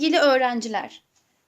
Sevgili öğrenciler,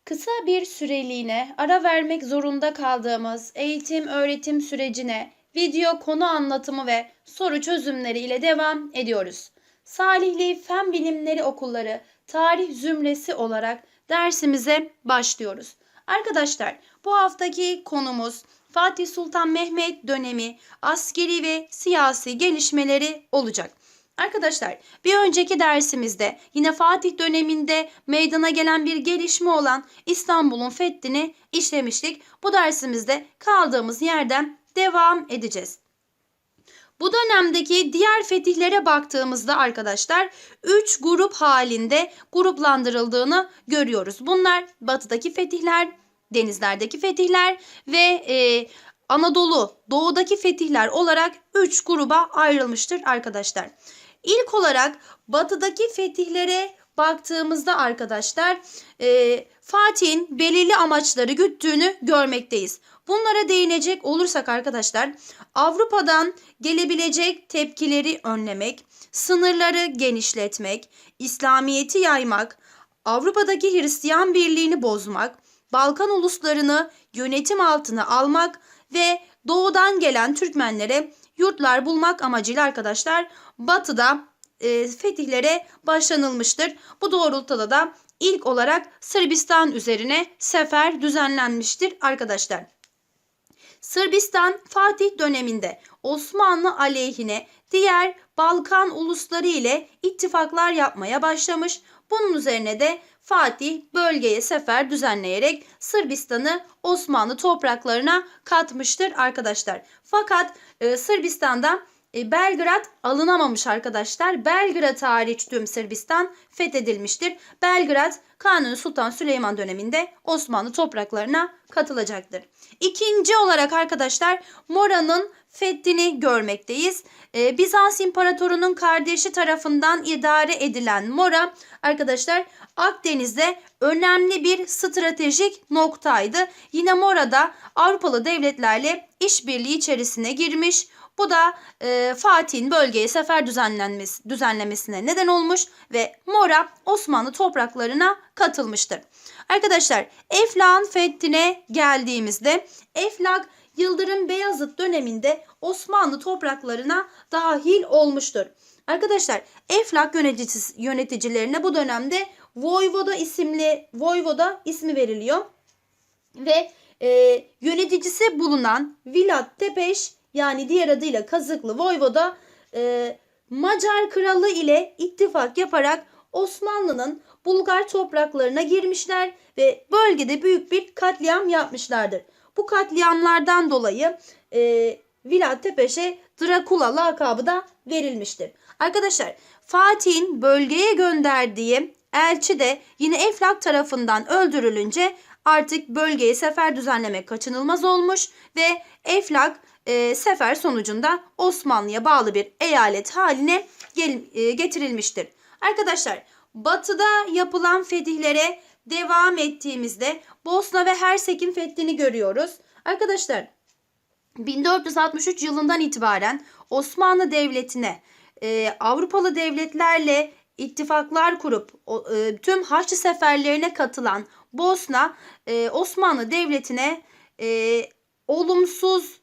kısa bir süreliğine ara vermek zorunda kaldığımız eğitim öğretim sürecine video konu anlatımı ve soru çözümleri ile devam ediyoruz. Salihli Fen Bilimleri Okulları Tarih Zümresi olarak dersimize başlıyoruz. Arkadaşlar, bu haftaki konumuz Fatih Sultan Mehmet dönemi askeri ve siyasi gelişmeleri olacak. Arkadaşlar bir önceki dersimizde yine Fatih döneminde meydana gelen bir gelişme olan İstanbul'un fethini işlemiştik. Bu dersimizde kaldığımız yerden devam edeceğiz. Bu dönemdeki diğer fetihlere baktığımızda arkadaşlar 3 grup halinde gruplandırıldığını görüyoruz. Bunlar batıdaki fetihler, denizlerdeki fetihler ve e, Anadolu, doğudaki fetihler olarak 3 gruba ayrılmıştır arkadaşlar. İlk olarak batıdaki fetihlere baktığımızda arkadaşlar e, Fatih'in belirli amaçları güttüğünü görmekteyiz. Bunlara değinecek olursak arkadaşlar Avrupa'dan gelebilecek tepkileri önlemek, sınırları genişletmek, İslamiyet'i yaymak, Avrupa'daki Hristiyan birliğini bozmak, Balkan uluslarını yönetim altına almak ve doğudan gelen Türkmenlere yurtlar bulmak amacıyla arkadaşlar batıda e, fetihlere başlanılmıştır. Bu doğrultuda da ilk olarak Sırbistan üzerine sefer düzenlenmiştir arkadaşlar. Sırbistan Fatih döneminde Osmanlı aleyhine diğer Balkan ulusları ile ittifaklar yapmaya başlamış. Bunun üzerine de Fatih bölgeye sefer düzenleyerek Sırbistan'ı Osmanlı topraklarına katmıştır arkadaşlar. Fakat e, Sırbistan'da e, Belgrad alınamamış arkadaşlar. Belgrad hariç tüm Sırbistan fethedilmiştir. Belgrad Kanuni Sultan Süleyman döneminde Osmanlı topraklarına katılacaktır. İkinci olarak arkadaşlar Mora'nın fethini görmekteyiz. Ee, Bizans İmparatoru'nun kardeşi tarafından idare edilen Mora arkadaşlar Akdeniz'de önemli bir stratejik noktaydı. Yine Mora'da Avrupalı devletlerle işbirliği içerisine girmiş. Bu da e, Fatih'in bölgeye sefer düzenlenmesi, düzenlemesine neden olmuş ve Mora Osmanlı topraklarına katılmıştır. Arkadaşlar Eflak'ın fethine geldiğimizde Eflak Yıldırım Beyazıt döneminde Osmanlı topraklarına dahil olmuştur. Arkadaşlar Eflak yöneticilerine bu dönemde Voyvoda isimli Voyvoda ismi veriliyor. Ve e, yöneticisi bulunan Vilat Tepeş yani diğer adıyla Kazıklı Voyvoda e, Macar kralı ile ittifak yaparak Osmanlı'nın Bulgar topraklarına girmişler ve bölgede büyük bir katliam yapmışlardır. Bu katliamlardan dolayı e, Vilat Tepeş'e Drakula lakabı da verilmiştir. Arkadaşlar Fatih'in bölgeye gönderdiği elçi de yine Eflak tarafından öldürülünce artık bölgeye sefer düzenlemek kaçınılmaz olmuş ve Eflak e, sefer sonucunda Osmanlı'ya bağlı bir eyalet haline gel, e, getirilmiştir. Arkadaşlar batıda yapılan fetihlere devam ettiğimizde Bosna ve Hersek'in fethini görüyoruz. Arkadaşlar 1463 yılından itibaren Osmanlı Devleti'ne e, Avrupalı devletlerle ittifaklar kurup e, tüm Haçlı seferlerine katılan Bosna e, Osmanlı Devleti'ne e, olumsuz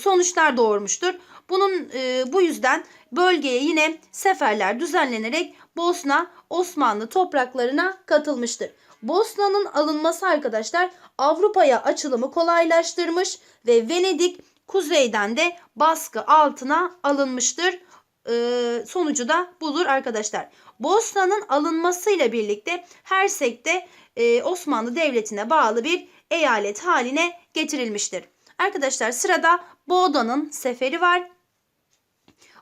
sonuçlar doğurmuştur. Bunun bu yüzden bölgeye yine seferler düzenlenerek Bosna Osmanlı topraklarına katılmıştır. Bosna'nın alınması arkadaşlar Avrupa'ya açılımı kolaylaştırmış ve Venedik kuzeyden de baskı altına alınmıştır. Ee, sonucu da budur arkadaşlar. Bosna'nın alınmasıyla birlikte Hersek de e, Osmanlı Devleti'ne bağlı bir eyalet haline getirilmiştir. Arkadaşlar sırada Boğda'nın seferi var.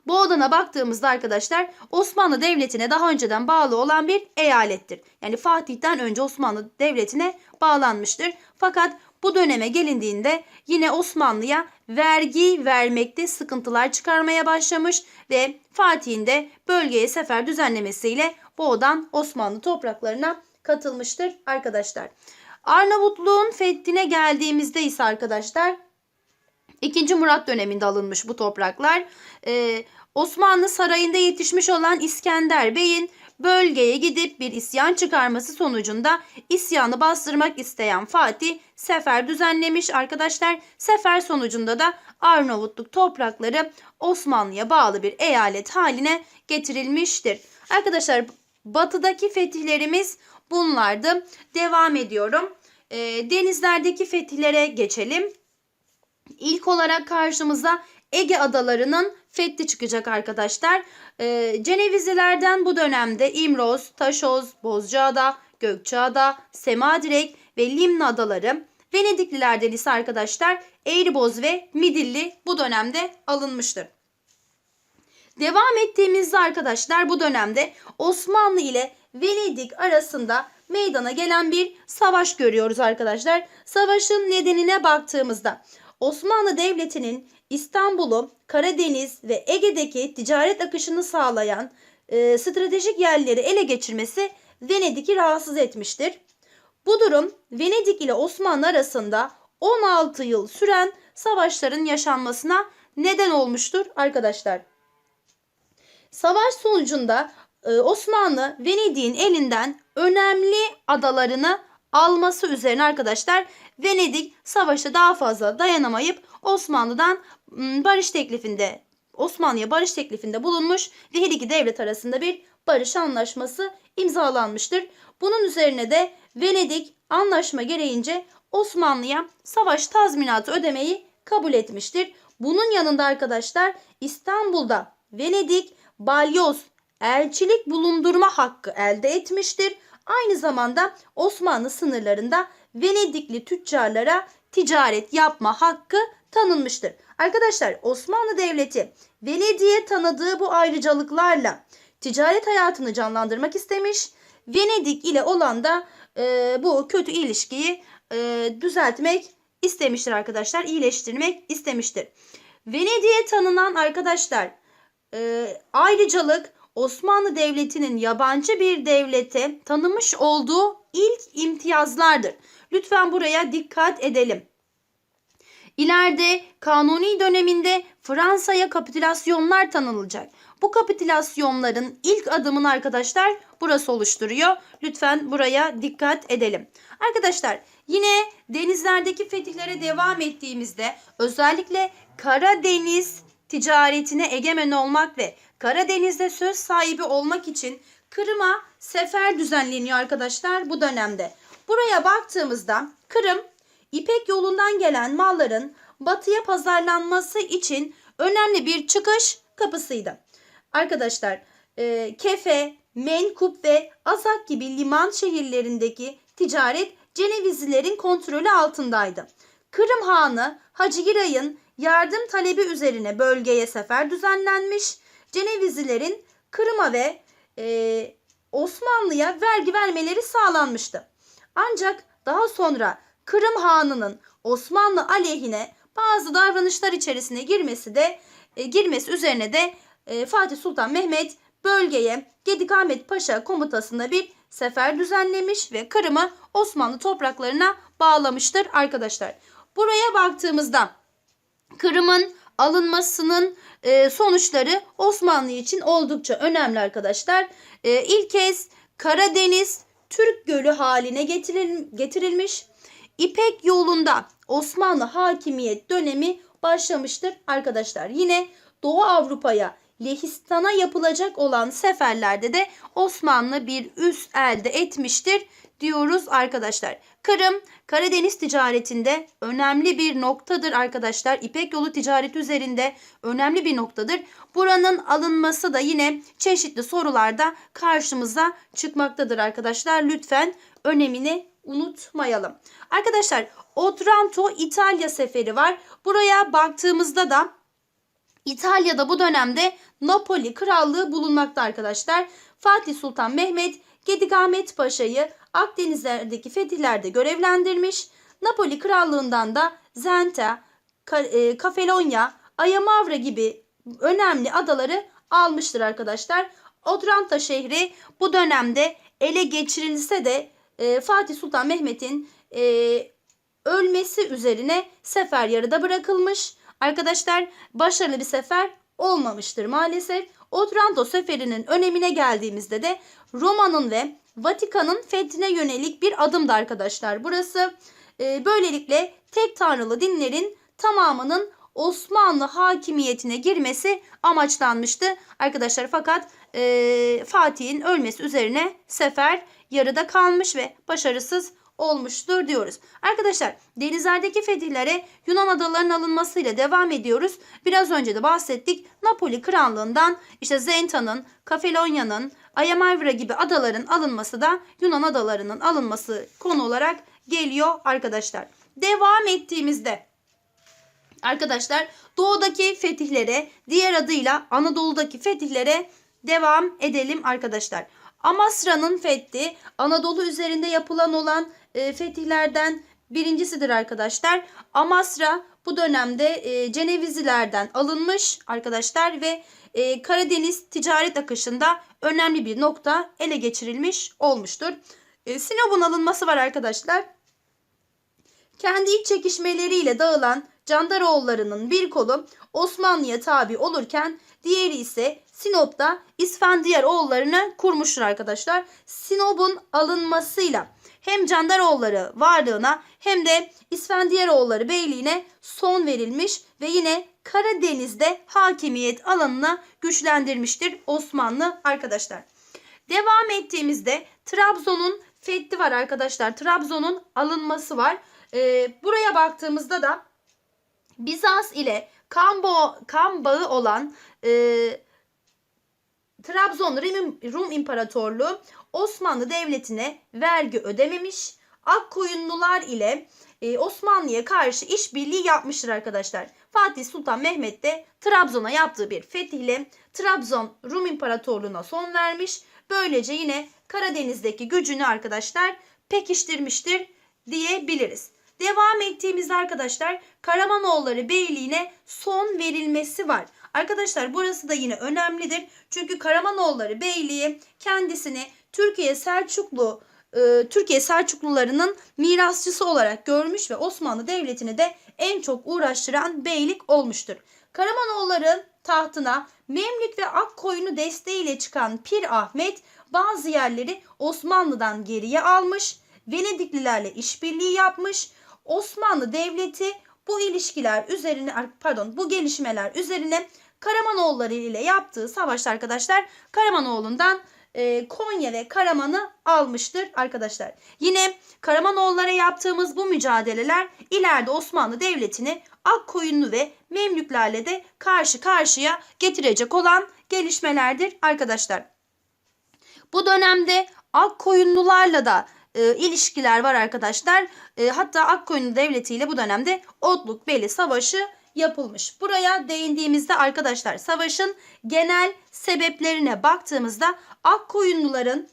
Boğdan'a baktığımızda arkadaşlar Osmanlı Devleti'ne daha önceden bağlı olan bir eyalettir. Yani Fatih'ten önce Osmanlı Devleti'ne bağlanmıştır. Fakat bu döneme gelindiğinde yine Osmanlı'ya vergi vermekte sıkıntılar çıkarmaya başlamış ve Fatih'in de bölgeye sefer düzenlemesiyle Boğdan Osmanlı topraklarına katılmıştır arkadaşlar. Arnavutluğun fethine geldiğimizde ise arkadaşlar 2. Murat döneminde alınmış bu topraklar. Ee, Osmanlı sarayında yetişmiş olan İskender Bey'in bölgeye gidip bir isyan çıkarması sonucunda isyanı bastırmak isteyen Fatih sefer düzenlemiş arkadaşlar. Sefer sonucunda da Arnavutluk toprakları Osmanlı'ya bağlı bir eyalet haline getirilmiştir. Arkadaşlar batıdaki fetihlerimiz bunlardı. Devam ediyorum. E, denizlerdeki fetihlere geçelim. İlk olarak karşımıza Ege adalarının fethi çıkacak arkadaşlar. E, Cenevizilerden bu dönemde İmroz, Taşoz, Bozcaada, Gökçeada, Semadirek ve Limna adaları. Venediklilerden ise arkadaşlar Eğriboz ve Midilli bu dönemde alınmıştır. Devam ettiğimizde arkadaşlar bu dönemde Osmanlı ile Venedik arasında meydana gelen bir savaş görüyoruz arkadaşlar. Savaşın nedenine baktığımızda Osmanlı Devleti'nin İstanbul'u, Karadeniz ve Ege'deki ticaret akışını sağlayan e, stratejik yerleri ele geçirmesi Venedik'i rahatsız etmiştir. Bu durum Venedik ile Osmanlı arasında 16 yıl süren savaşların yaşanmasına neden olmuştur arkadaşlar. Savaş sonucunda e, Osmanlı Venedik'in elinden önemli adalarını alması üzerine arkadaşlar Venedik savaşta daha fazla dayanamayıp Osmanlı'dan barış teklifinde Osmanlı'ya barış teklifinde bulunmuş ve her iki devlet arasında bir barış anlaşması imzalanmıştır. Bunun üzerine de Venedik anlaşma gereğince Osmanlı'ya savaş tazminatı ödemeyi kabul etmiştir. Bunun yanında arkadaşlar İstanbul'da Venedik balyoz elçilik bulundurma hakkı elde etmiştir. Aynı zamanda Osmanlı sınırlarında Venedikli tüccarlara ticaret yapma hakkı tanınmıştır. Arkadaşlar Osmanlı Devleti Venedik'e tanıdığı bu ayrıcalıklarla ticaret hayatını canlandırmak istemiş. Venedik ile olan da e, bu kötü ilişkiyi e, düzeltmek istemiştir arkadaşlar. iyileştirmek istemiştir. Venedik'e tanınan arkadaşlar e, ayrıcalık Osmanlı Devleti'nin yabancı bir devlete tanımış olduğu ilk imtiyazlardır. Lütfen buraya dikkat edelim. İleride Kanuni döneminde Fransa'ya kapitülasyonlar tanınacak. Bu kapitülasyonların ilk adımını arkadaşlar burası oluşturuyor. Lütfen buraya dikkat edelim. Arkadaşlar yine denizlerdeki fetihlere devam ettiğimizde özellikle Karadeniz ticaretine egemen olmak ve Karadeniz'de söz sahibi olmak için Kırım'a sefer düzenleniyor arkadaşlar bu dönemde. Buraya baktığımızda Kırım İpek yolundan gelen malların batıya pazarlanması için önemli bir çıkış kapısıydı. Arkadaşlar e, Kefe, Menkup ve Azak gibi liman şehirlerindeki ticaret Cenevizlilerin kontrolü altındaydı. Kırım Hanı Hacı Giray'ın yardım talebi üzerine bölgeye sefer düzenlenmiş. Cenevizlilerin Kırım'a ve e, Osmanlı'ya vergi vermeleri sağlanmıştı. Ancak daha sonra Kırım Hanı'nın Osmanlı aleyhine bazı davranışlar içerisine girmesi de e, girmesi üzerine de e, Fatih Sultan Mehmet bölgeye Gedikamet Paşa komutasında bir sefer düzenlemiş ve Kırım'ı Osmanlı topraklarına bağlamıştır arkadaşlar. Buraya baktığımızda Kırım'ın alınmasının e, sonuçları Osmanlı için oldukça önemli arkadaşlar. E, ilk kez Karadeniz Türk Gölü haline getiril, getirilmiş. İpek yolunda Osmanlı hakimiyet dönemi başlamıştır arkadaşlar. Yine Doğu Avrupa'ya Lehistan'a yapılacak olan seferlerde de Osmanlı bir üs elde etmiştir diyoruz arkadaşlar. Kırım Karadeniz ticaretinde önemli bir noktadır arkadaşlar. İpek yolu ticareti üzerinde önemli bir noktadır. Buranın alınması da yine çeşitli sorularda karşımıza çıkmaktadır arkadaşlar. Lütfen önemini unutmayalım. Arkadaşlar Otranto İtalya seferi var. Buraya baktığımızda da İtalya'da bu dönemde Napoli krallığı bulunmakta arkadaşlar. Fatih Sultan Mehmet Gedikamet Paşa'yı Akdeniz'deki fetihlerde görevlendirmiş. Napoli krallığından da Zenta, Kafelonya, e, Ayamavra gibi önemli adaları almıştır arkadaşlar. Otranta şehri bu dönemde ele geçirilse de e, Fatih Sultan Mehmet'in e, ölmesi üzerine sefer yarıda bırakılmış. Arkadaşlar başarılı bir sefer olmamıştır maalesef. Otranto Seferi'nin önemine geldiğimizde de Roma'nın ve Vatikan'ın fethine yönelik bir adımdı arkadaşlar. Burası e, böylelikle tek tanrılı dinlerin tamamının Osmanlı hakimiyetine girmesi amaçlanmıştı arkadaşlar. Fakat e, Fatih'in ölmesi üzerine sefer yarıda kalmış ve başarısız olmuştur diyoruz. Arkadaşlar denizlerdeki fetihlere Yunan adalarının alınmasıyla devam ediyoruz. Biraz önce de bahsettik. Napoli krallığından işte Zenta'nın, Kafalonya'nın, Ayamayvra gibi adaların alınması da Yunan adalarının alınması konu olarak geliyor arkadaşlar. Devam ettiğimizde arkadaşlar doğudaki fetihlere diğer adıyla Anadolu'daki fetihlere devam edelim arkadaşlar. Amasra'nın fethi Anadolu üzerinde yapılan olan e, fetihlerden birincisidir arkadaşlar. Amasra bu dönemde e, Cenevizilerden alınmış arkadaşlar ve e, Karadeniz ticaret akışında önemli bir nokta ele geçirilmiş olmuştur. Sinop'un alınması var arkadaşlar. Kendi iç çekişmeleriyle dağılan Candaroğullarının bir kolu Osmanlı'ya tabi olurken diğeri ise Sinop'ta İsfendiyar oğullarını kurmuştur arkadaşlar. Sinop'un alınmasıyla hem Candaroğulları varlığına hem de İsfendiyaroğulları beyliğine son verilmiş ve yine Karadeniz'de hakimiyet alanına güçlendirmiştir Osmanlı arkadaşlar. Devam ettiğimizde Trabzon'un fethi var arkadaşlar. Trabzon'un alınması var. Ee, buraya baktığımızda da Bizans ile kan, kan bağı olan e, Trabzon Rum, İmparatorluğu Osmanlı Devleti'ne vergi ödememiş. Akkoyunlular ile e, Osmanlı'ya karşı işbirliği yapmıştır arkadaşlar. Fatih Sultan Mehmet de Trabzon'a yaptığı bir fetihle Trabzon Rum İmparatorluğu'na son vermiş. Böylece yine Karadeniz'deki gücünü arkadaşlar pekiştirmiştir diyebiliriz. Devam ettiğimizde arkadaşlar Karamanoğulları Beyliği'ne son verilmesi var. Arkadaşlar burası da yine önemlidir. Çünkü Karamanoğulları Beyliği kendisini Türkiye Selçuklu e, Türkiye Selçuklularının mirasçısı olarak görmüş ve Osmanlı Devleti'ni de en çok uğraştıran beylik olmuştur. Karamanoğulları tahtına Memlük ve Akkoyunlu desteğiyle çıkan Pir Ahmet bazı yerleri Osmanlı'dan geriye almış, Venediklilerle işbirliği yapmış, Osmanlı Devleti bu ilişkiler üzerine pardon bu gelişmeler üzerine Karamanoğulları ile yaptığı savaşta arkadaşlar Karamanoğlu'ndan e, Konya ve Karaman'ı almıştır arkadaşlar. Yine Karamanoğullara yaptığımız bu mücadeleler ileride Osmanlı Devleti'ni Akkoyunlu ve Memlüklerle de karşı karşıya getirecek olan gelişmelerdir arkadaşlar. Bu dönemde Akkoyunlularla da e, ilişkiler var arkadaşlar. E, hatta Akkoyunlu Devleti ile bu dönemde Otluk Beli Savaşı yapılmış. Buraya değindiğimizde arkadaşlar savaşın genel sebeplerine baktığımızda Akkoyunluların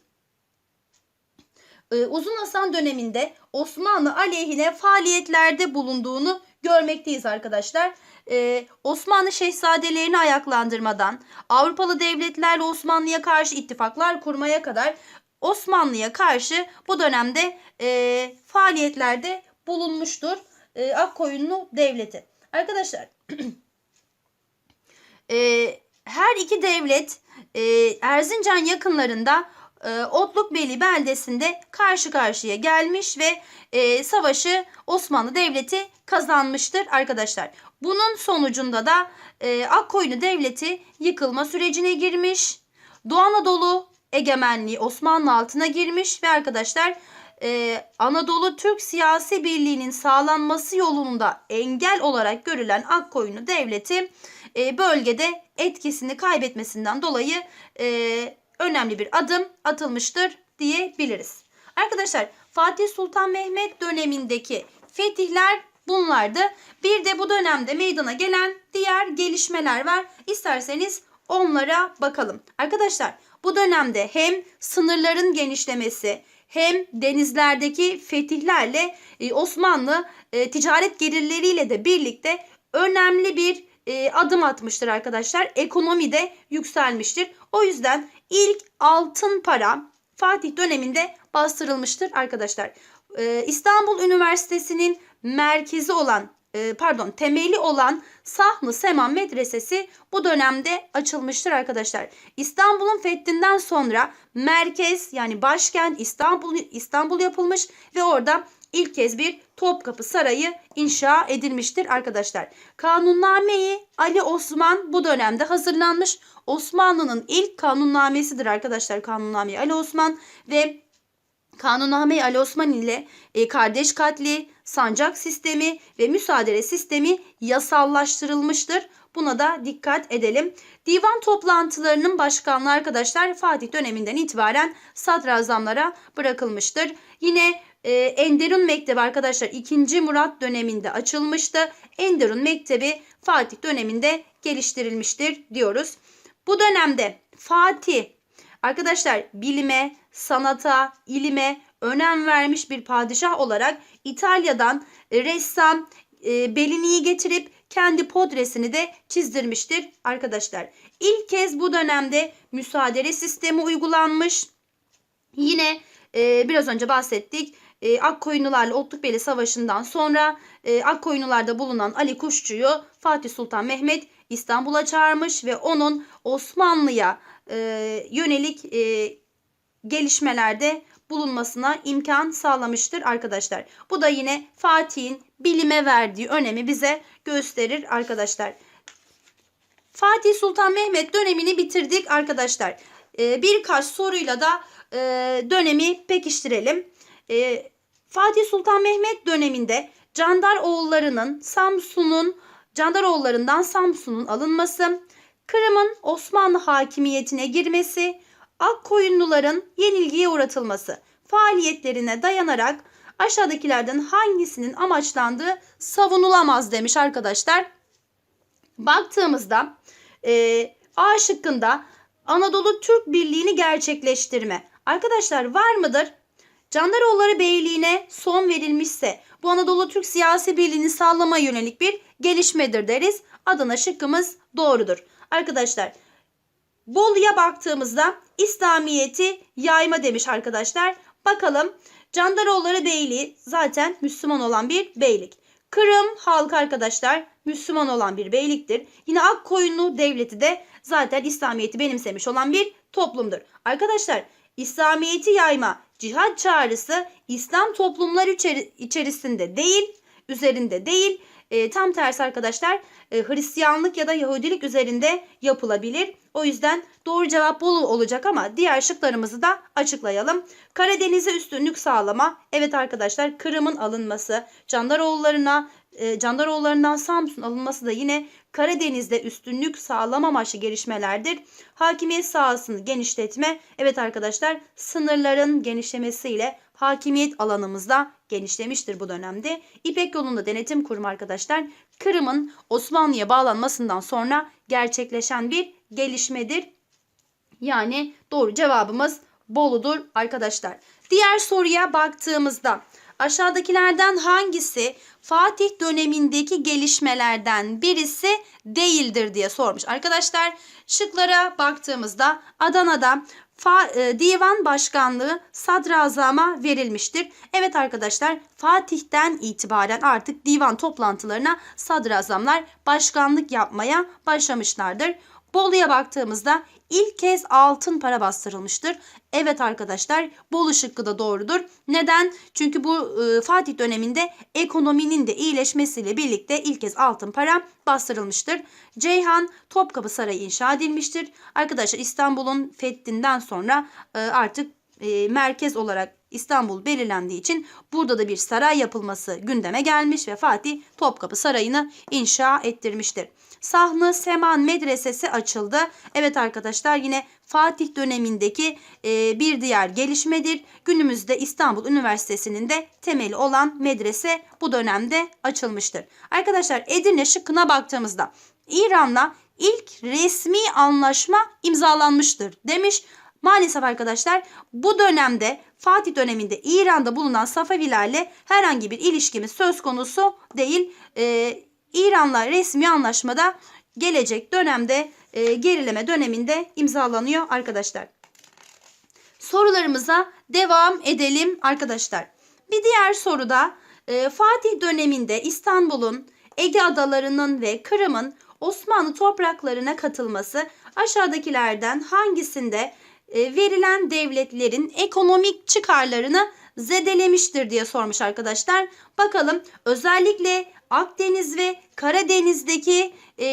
e, Uzun Hasan döneminde Osmanlı aleyhine faaliyetlerde bulunduğunu görmekteyiz arkadaşlar. Ee, Osmanlı şehzadelerini ayaklandırmadan Avrupalı devletlerle Osmanlı'ya karşı ittifaklar kurmaya kadar Osmanlı'ya karşı bu dönemde e, faaliyetlerde bulunmuştur e, Akkoyunlu Devleti. Arkadaşlar e, her iki devlet e, Erzincan yakınlarında e, Otlukbeli beldesinde karşı karşıya gelmiş ve e, savaşı Osmanlı Devleti kazanmıştır arkadaşlar. Bunun sonucunda da e, Akkoyunlu Devleti yıkılma sürecine girmiş. Doğu Anadolu egemenliği Osmanlı altına girmiş ve arkadaşlar e, Anadolu Türk siyasi birliğinin sağlanması yolunda engel olarak görülen Akkoyunlu Devleti e, bölgede etkisini kaybetmesinden dolayı e, önemli bir adım atılmıştır diyebiliriz. Arkadaşlar Fatih Sultan Mehmet dönemindeki fetihler bunlardı. Bir de bu dönemde meydana gelen diğer gelişmeler var. İsterseniz onlara bakalım. Arkadaşlar bu dönemde hem sınırların genişlemesi hem denizlerdeki fetihlerle e, Osmanlı e, ticaret gelirleriyle de birlikte önemli bir e, adım atmıştır arkadaşlar. Ekonomi de yükselmiştir. O yüzden ilk altın para Fatih döneminde bastırılmıştır arkadaşlar. İstanbul Üniversitesi'nin merkezi olan e, pardon temeli olan Sahlı Seman Medresesi bu dönemde açılmıştır arkadaşlar. İstanbul'un fethinden sonra merkez yani başkent İstanbul İstanbul yapılmış ve orada ilk kez bir Topkapı Sarayı inşa edilmiştir arkadaşlar. Kanunnameyi Ali Osman bu dönemde hazırlanmış. Osmanlı'nın ilk kanunnamesidir arkadaşlar Kanunname Ali Osman ve Kanunname Ali Osman ile e, kardeş katli, sancak sistemi ve müsaade sistemi yasallaştırılmıştır. Buna da dikkat edelim. Divan toplantılarının başkanlığı arkadaşlar Fatih döneminden itibaren sadrazamlara bırakılmıştır. Yine e, Enderun Mektebi arkadaşlar 2. Murat döneminde açılmıştı. Enderun Mektebi Fatih döneminde geliştirilmiştir diyoruz. Bu dönemde Fatih arkadaşlar bilime, sanata, ilime önem vermiş bir padişah olarak İtalya'dan e, ressam e, Bellini'yi getirip kendi podresini de çizdirmiştir arkadaşlar. İlk kez bu dönemde müsaade sistemi uygulanmış. Yine e, biraz önce bahsettik. E, Akkoyunlularla Otlukbeli Savaşı'ndan sonra e, Akkoyunlularda bulunan Ali Kuşçu'yu Fatih Sultan Mehmet İstanbul'a çağırmış ve onun Osmanlı'ya e, yönelik e, gelişmelerde bulunmasına imkan sağlamıştır arkadaşlar. Bu da yine Fatih'in bilime verdiği önemi bize gösterir arkadaşlar. Fatih Sultan Mehmet dönemini bitirdik arkadaşlar. Ee, birkaç soruyla da e, dönemi pekiştirelim. Ee, Fatih Sultan Mehmet döneminde Candar oğullarının Samsun'un Candaroğullarından Samsun'un alınması, Kırım'ın Osmanlı hakimiyetine girmesi, Akkoyunluların yenilgiye uğratılması faaliyetlerine dayanarak aşağıdakilerden hangisinin amaçlandığı savunulamaz demiş arkadaşlar. Baktığımızda e, A şıkkında Anadolu Türk Birliği'ni gerçekleştirme. Arkadaşlar var mıdır? Candaroğulları Beyliği'ne son verilmişse bu Anadolu Türk siyasi birliğini sağlama yönelik bir gelişmedir deriz. Adana şıkkımız doğrudur. Arkadaşlar Bolu'ya baktığımızda İslamiyet'i yayma demiş arkadaşlar. Bakalım Candaroğulları Beyliği zaten Müslüman olan bir beylik. Kırım halkı arkadaşlar Müslüman olan bir beyliktir. Yine Akkoyunlu devleti de zaten İslamiyet'i benimsemiş olan bir toplumdur. Arkadaşlar İslamiyet'i yayma, cihat çağrısı İslam toplumlar içeri- içerisinde değil, üzerinde değil, e, tam tersi arkadaşlar e, Hristiyanlık ya da Yahudilik üzerinde yapılabilir. O yüzden doğru cevap Bolu olacak ama diğer şıklarımızı da açıklayalım. Karadeniz'e üstünlük sağlama. Evet arkadaşlar Kırım'ın alınması, Candaroğullarına e, Candaroğullarından Samsun alınması da yine Karadeniz'de üstünlük sağlama amaçlı gelişmelerdir. Hakimiyet sahasını genişletme. Evet arkadaşlar sınırların genişlemesiyle hakimiyet alanımızda genişlemiştir bu dönemde. İpek yolunda denetim kurumu arkadaşlar Kırım'ın Osmanlı'ya bağlanmasından sonra gerçekleşen bir gelişmedir. Yani doğru cevabımız Bolu'dur arkadaşlar. Diğer soruya baktığımızda aşağıdakilerden hangisi Fatih dönemindeki gelişmelerden birisi değildir diye sormuş. Arkadaşlar şıklara baktığımızda Adana'da e, divan başkanlığı sadrazama verilmiştir. Evet arkadaşlar Fatih'ten itibaren artık divan toplantılarına sadrazamlar başkanlık yapmaya başlamışlardır. Bolu'ya baktığımızda ilk kez altın para bastırılmıştır. Evet arkadaşlar Bolu şıkkı da doğrudur. Neden? Çünkü bu e, Fatih döneminde ekonominin de iyileşmesiyle birlikte ilk kez altın para bastırılmıştır. Ceyhan Topkapı Sarayı inşa edilmiştir. Arkadaşlar İstanbul'un fethinden sonra e, artık e, merkez olarak İstanbul belirlendiği için burada da bir saray yapılması gündeme gelmiş ve Fatih Topkapı Sarayı'nı inşa ettirmiştir. Sahlı Seman Medresesi açıldı. Evet arkadaşlar yine Fatih dönemindeki e, bir diğer gelişmedir. Günümüzde İstanbul Üniversitesi'nin de temeli olan medrese bu dönemde açılmıştır. Arkadaşlar Edirne şıkkına baktığımızda İran'la ilk resmi anlaşma imzalanmıştır demiş. Maalesef arkadaşlar bu dönemde Fatih döneminde İran'da bulunan Safavilerle herhangi bir ilişkimiz söz konusu değil. Ee, İran'la resmi anlaşmada gelecek dönemde e, gerileme döneminde imzalanıyor arkadaşlar. Sorularımıza devam edelim arkadaşlar. Bir diğer soruda e, Fatih döneminde İstanbul'un Ege adalarının ve Kırım'ın Osmanlı topraklarına katılması aşağıdakilerden hangisinde e, verilen devletlerin ekonomik çıkarlarını zedelemiştir diye sormuş arkadaşlar. Bakalım özellikle Akdeniz ve Karadeniz'deki e,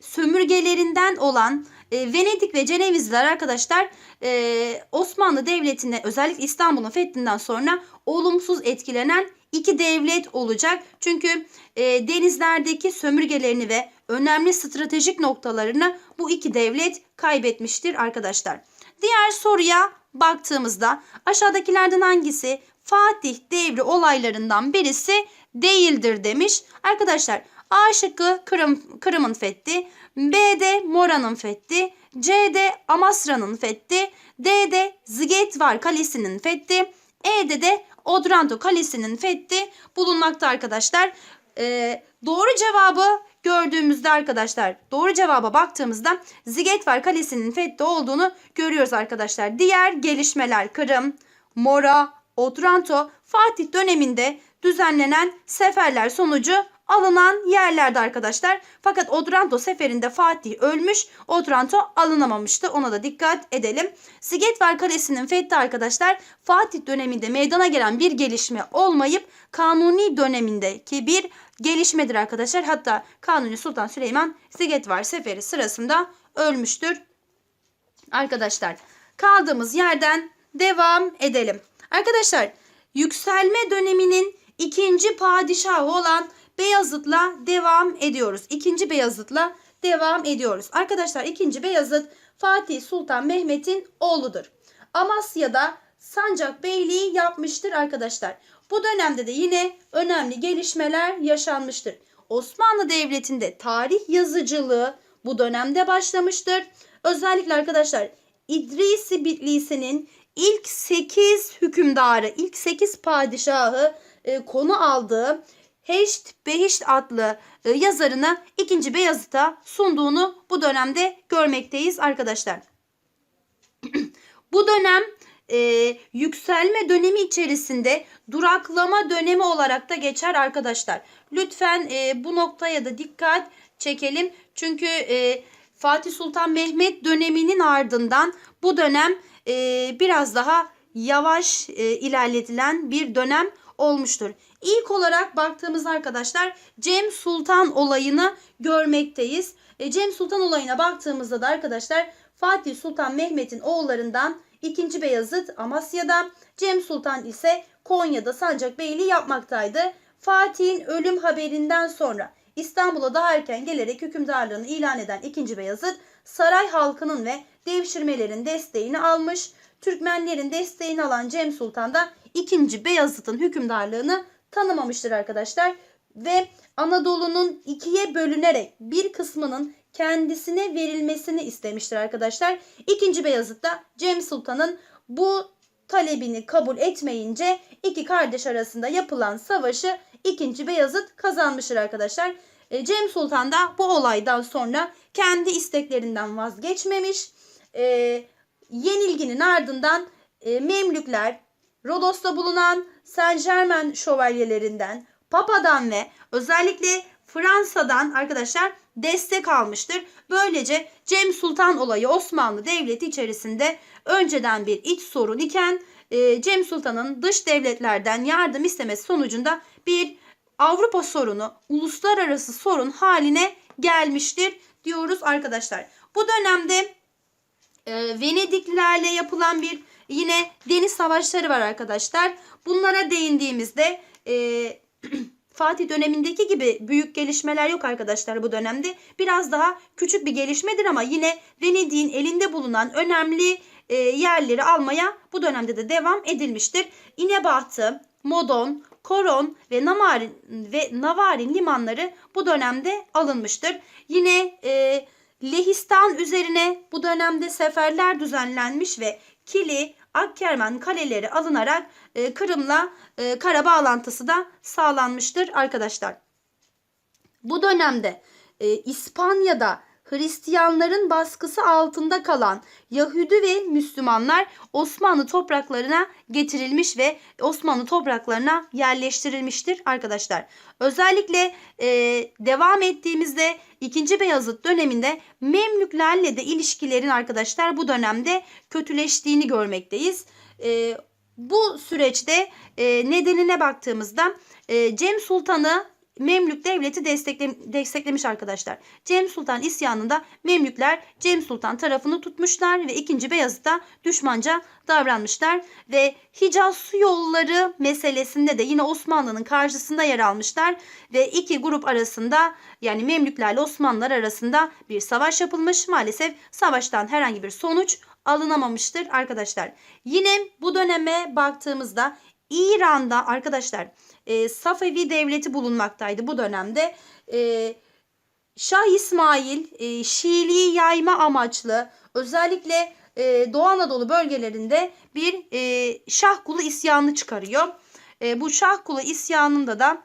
sömürgelerinden olan e, Venedik ve Cenevizler arkadaşlar e, Osmanlı Devleti'ne özellikle İstanbul'un fethinden sonra olumsuz etkilenen iki devlet olacak. Çünkü e, denizlerdeki sömürgelerini ve önemli stratejik noktalarını bu iki devlet kaybetmiştir arkadaşlar. Diğer soruya baktığımızda aşağıdakilerden hangisi Fatih devri olaylarından birisi değildir demiş. Arkadaşlar A şıkkı Kırım, Kırım'ın fethi, B'de Mora'nın fethi, C'de Amasra'nın fethi, D'de Zgetvar Kalesi'nin fethi, E'de de Odranto Kalesi'nin fethi bulunmakta arkadaşlar. Ee, doğru cevabı gördüğümüzde arkadaşlar doğru cevaba baktığımızda Zigetvar Kalesi'nin fethi olduğunu görüyoruz arkadaşlar. Diğer gelişmeler Kırım, Mora, Otranto Fatih döneminde düzenlenen seferler sonucu alınan yerlerde arkadaşlar. Fakat Otranto seferinde Fatih ölmüş. Otranto alınamamıştı. Ona da dikkat edelim. Sigetvar Kalesi'nin fethi arkadaşlar Fatih döneminde meydana gelen bir gelişme olmayıp Kanuni dönemindeki bir gelişmedir arkadaşlar. Hatta Kanuni Sultan Süleyman Sigetvar seferi sırasında ölmüştür. Arkadaşlar kaldığımız yerden devam edelim. Arkadaşlar yükselme döneminin ikinci padişahı olan Beyazıt'la devam ediyoruz. İkinci Beyazıt'la devam ediyoruz. Arkadaşlar ikinci Beyazıt Fatih Sultan Mehmet'in oğludur. Amasya'da Sancak Beyliği yapmıştır arkadaşlar. Bu dönemde de yine önemli gelişmeler yaşanmıştır. Osmanlı Devleti'nde tarih yazıcılığı bu dönemde başlamıştır. Özellikle arkadaşlar İdrisi Bitlisi'nin ilk 8 hükümdarı, ilk 8 padişahı e, konu aldığı Heşt Behişt adlı e, yazarını 2. Beyazıt'a sunduğunu bu dönemde görmekteyiz arkadaşlar. bu dönem e, yükselme dönemi içerisinde duraklama dönemi olarak da geçer arkadaşlar. Lütfen e, bu noktaya da dikkat çekelim. Çünkü e, Fatih Sultan Mehmet döneminin ardından bu dönem e, biraz daha yavaş e, ilerletilen bir dönem olmuştur. İlk olarak baktığımız arkadaşlar Cem Sultan olayını görmekteyiz. E, Cem Sultan olayına baktığımızda da arkadaşlar Fatih Sultan Mehmet'in oğullarından 2. Beyazıt Amasya'da, Cem Sultan ise Konya'da Sancakbeyliği yapmaktaydı. Fatih'in ölüm haberinden sonra İstanbul'a daha erken gelerek hükümdarlığını ilan eden 2. Beyazıt saray halkının ve devşirmelerin desteğini almış. Türkmenlerin desteğini alan Cem Sultan da 2. Beyazıt'ın hükümdarlığını tanımamıştır arkadaşlar. Ve Anadolu'nun ikiye bölünerek bir kısmının kendisine verilmesini istemiştir arkadaşlar. İkinci Beyazıt da Cem Sultan'ın bu talebini kabul etmeyince iki kardeş arasında yapılan savaşı ikinci Beyazıt kazanmıştır arkadaşlar. E, Cem Sultan da bu olaydan sonra kendi isteklerinden vazgeçmemiş. E, yenilginin ardından e, Memlükler, Rodos'ta bulunan Saint Germain şövalyelerinden, Papa'dan ve özellikle Fransa'dan arkadaşlar destek almıştır. Böylece Cem Sultan olayı Osmanlı Devleti içerisinde önceden bir iç sorun iken e, Cem Sultan'ın dış devletlerden yardım istemesi sonucunda bir Avrupa sorunu, uluslararası sorun haline gelmiştir diyoruz arkadaşlar. Bu dönemde e, Venediklilerle yapılan bir yine deniz savaşları var arkadaşlar. Bunlara değindiğimizde e, Fatih dönemindeki gibi büyük gelişmeler yok arkadaşlar bu dönemde. Biraz daha küçük bir gelişmedir ama yine Venedik'in elinde bulunan önemli e, yerleri almaya bu dönemde de devam edilmiştir. İnebahtı, Modon, Koron ve Namarin ve Navarin limanları bu dönemde alınmıştır. Yine e, Lehistan üzerine bu dönemde seferler düzenlenmiş ve Kili, Akkerman kaleleri alınarak e, Kırım'la e, kara bağlantısı da sağlanmıştır arkadaşlar. Bu dönemde e, İspanya'da Hristiyanların baskısı altında kalan Yahudi ve Müslümanlar Osmanlı topraklarına getirilmiş ve Osmanlı topraklarına yerleştirilmiştir arkadaşlar. Özellikle e, devam ettiğimizde 2. Beyazıt döneminde Memlüklerle de ilişkilerin arkadaşlar bu dönemde kötüleştiğini görmekteyiz. E, bu süreçte e, nedenine baktığımızda e, Cem Sultan'ı Memlük devleti destekle, desteklemiş arkadaşlar. Cem Sultan isyanında Memlükler Cem Sultan tarafını tutmuşlar ve 2. Beyazıt'a düşmanca davranmışlar ve Hicaz su yolları meselesinde de yine Osmanlı'nın karşısında yer almışlar ve iki grup arasında yani Memlüklerle Osmanlılar arasında bir savaş yapılmış. Maalesef savaştan herhangi bir sonuç alınamamıştır arkadaşlar. Yine bu döneme baktığımızda İran'da arkadaşlar e, Safevi devleti bulunmaktaydı bu dönemde. E, Şah İsmail e, Şiiliği yayma amaçlı özellikle e, Doğu Anadolu bölgelerinde bir e, Şah kulu isyanı çıkarıyor. E, bu Şah kulu isyanında da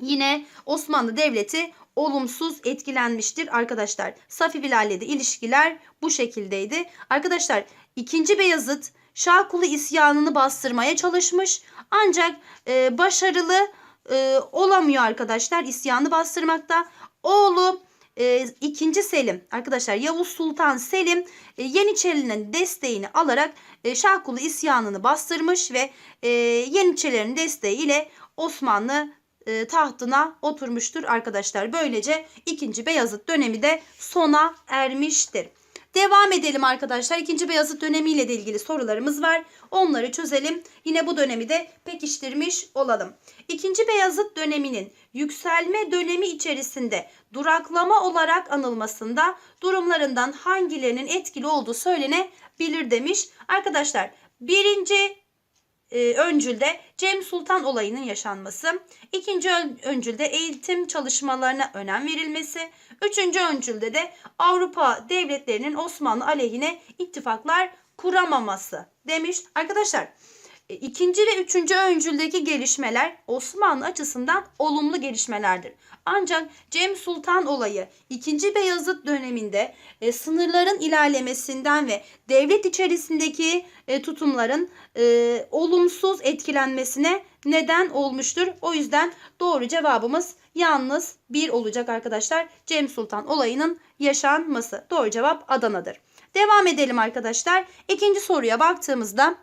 yine Osmanlı Devleti olumsuz etkilenmiştir arkadaşlar. Safevilerle de ilişkiler bu şekildeydi. Arkadaşlar 2. Beyazıt Şah kulu isyanını bastırmaya çalışmış ancak e, başarılı e, olamıyor arkadaşlar isyanı bastırmakta. Oğlu e, 2. Selim arkadaşlar Yavuz Sultan Selim e, Yeniçerilerin desteğini alarak e, Şahkulu isyanını bastırmış ve e, Yeniçerilerin desteğiyle Osmanlı e, tahtına oturmuştur arkadaşlar. Böylece 2. Beyazıt dönemi de sona ermiştir. Devam edelim arkadaşlar. 2. Beyazıt dönemiyle de ilgili sorularımız var. Onları çözelim. Yine bu dönemi de pekiştirmiş olalım. 2. Beyazıt döneminin yükselme dönemi içerisinde duraklama olarak anılmasında durumlarından hangilerinin etkili olduğu söylenebilir demiş. Arkadaşlar birinci e, öncülde Cem Sultan olayının yaşanması, ikinci ön- öncülde eğitim çalışmalarına önem verilmesi, üçüncü öncülde de Avrupa devletlerinin Osmanlı aleyhine ittifaklar kuramaması demiş. Arkadaşlar e, ikinci ve üçüncü öncüldeki gelişmeler Osmanlı açısından olumlu gelişmelerdir. Ancak Cem Sultan olayı 2. Beyazıt döneminde e, sınırların ilerlemesinden ve devlet içerisindeki e, tutumların e, olumsuz etkilenmesine neden olmuştur. O yüzden doğru cevabımız yalnız bir olacak arkadaşlar. Cem Sultan olayının yaşanması. Doğru cevap Adana'dır. Devam edelim arkadaşlar. İkinci soruya baktığımızda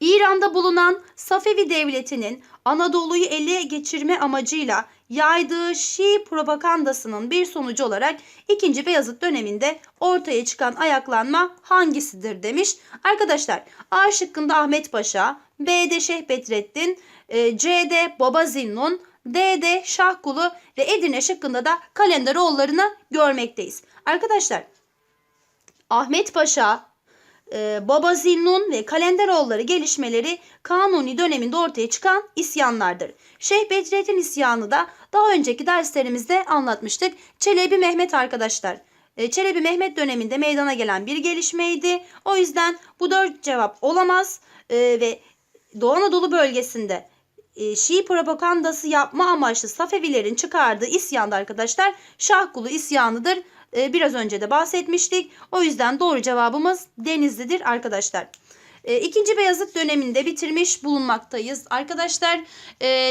İran'da bulunan Safevi Devleti'nin Anadolu'yu ele geçirme amacıyla yaydığı Şii propagandasının bir sonucu olarak 2. Beyazıt döneminde ortaya çıkan ayaklanma hangisidir demiş. Arkadaşlar A şıkkında Ahmet Paşa, B'de Şeyh Bedrettin, e, C'de Baba Zinnun, D'de Şahkulu ve Edirne şıkkında da Kalenderoğullarını görmekteyiz. Arkadaşlar Ahmet Paşa, e, Baba Zinnun ve Kalenderoğulları gelişmeleri Kanuni döneminde ortaya çıkan isyanlardır. Şeyh Bedrettin isyanı da daha önceki derslerimizde anlatmıştık. Çelebi Mehmet arkadaşlar. E, Çelebi Mehmet döneminde meydana gelen bir gelişmeydi. O yüzden bu dört cevap olamaz ve Doğu Anadolu bölgesinde e, Şii propagandası yapma amaçlı Safevilerin çıkardığı isyanda arkadaşlar Şahkulu isyanıdır. E, biraz önce de bahsetmiştik. O yüzden doğru cevabımız Denizli'dir arkadaşlar. E, İkinci Beyazıt döneminde bitirmiş bulunmaktayız. Arkadaşlar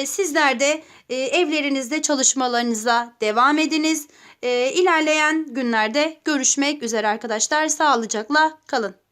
sizler de evlerinizde çalışmalarınıza devam ediniz. İlerleyen günlerde görüşmek üzere arkadaşlar. Sağlıcakla kalın.